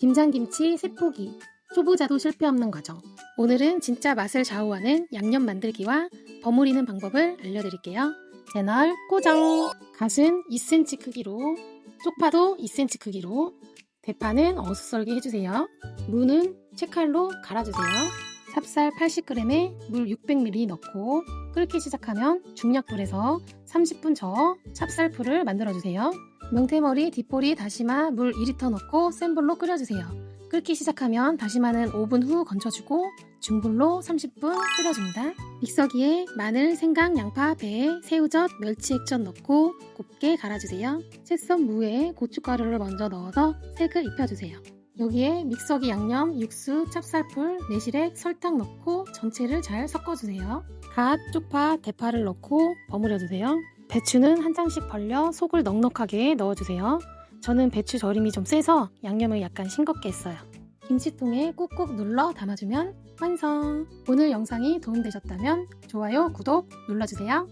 김장김치 세포기 초보자도 실패 없는 과정. 오늘은 진짜 맛을 좌우하는 양념 만들기와 버무리는 방법을 알려드릴게요. 채널 고정! 갓은 2cm 크기로 쪽파도 2cm 크기로 대파는 어슷썰게 해주세요. 무는 채칼로 갈아주세요. 찹쌀 80g에 물 600ml 넣고 끓기 시작하면 중약불에서 30분 저어 찹쌀풀을 만들어주세요. 명태머리, 뒷보리, 다시마, 물 2리터 넣고 센 불로 끓여주세요. 끓기 시작하면 다시마는 5분 후 건져주고 중불로 30분 끓여줍니다. 믹서기에 마늘, 생강, 양파, 배, 새우젓, 멸치 액젓 넣고 곱게 갈아주세요. 채썬 무에 고춧가루를 먼저 넣어서 색을 입혀주세요. 여기에 믹서기 양념, 육수, 찹쌀풀, 매실액, 설탕 넣고 전체를 잘 섞어주세요. 갓, 쪽파, 대파를 넣고 버무려주세요. 배추는 한 장씩 벌려 속을 넉넉하게 넣어주세요. 저는 배추 절임이 좀 세서 양념을 약간 싱겁게 했어요. 김치통에 꾹꾹 눌러 담아주면 완성! 오늘 영상이 도움되셨다면 좋아요, 구독 눌러주세요.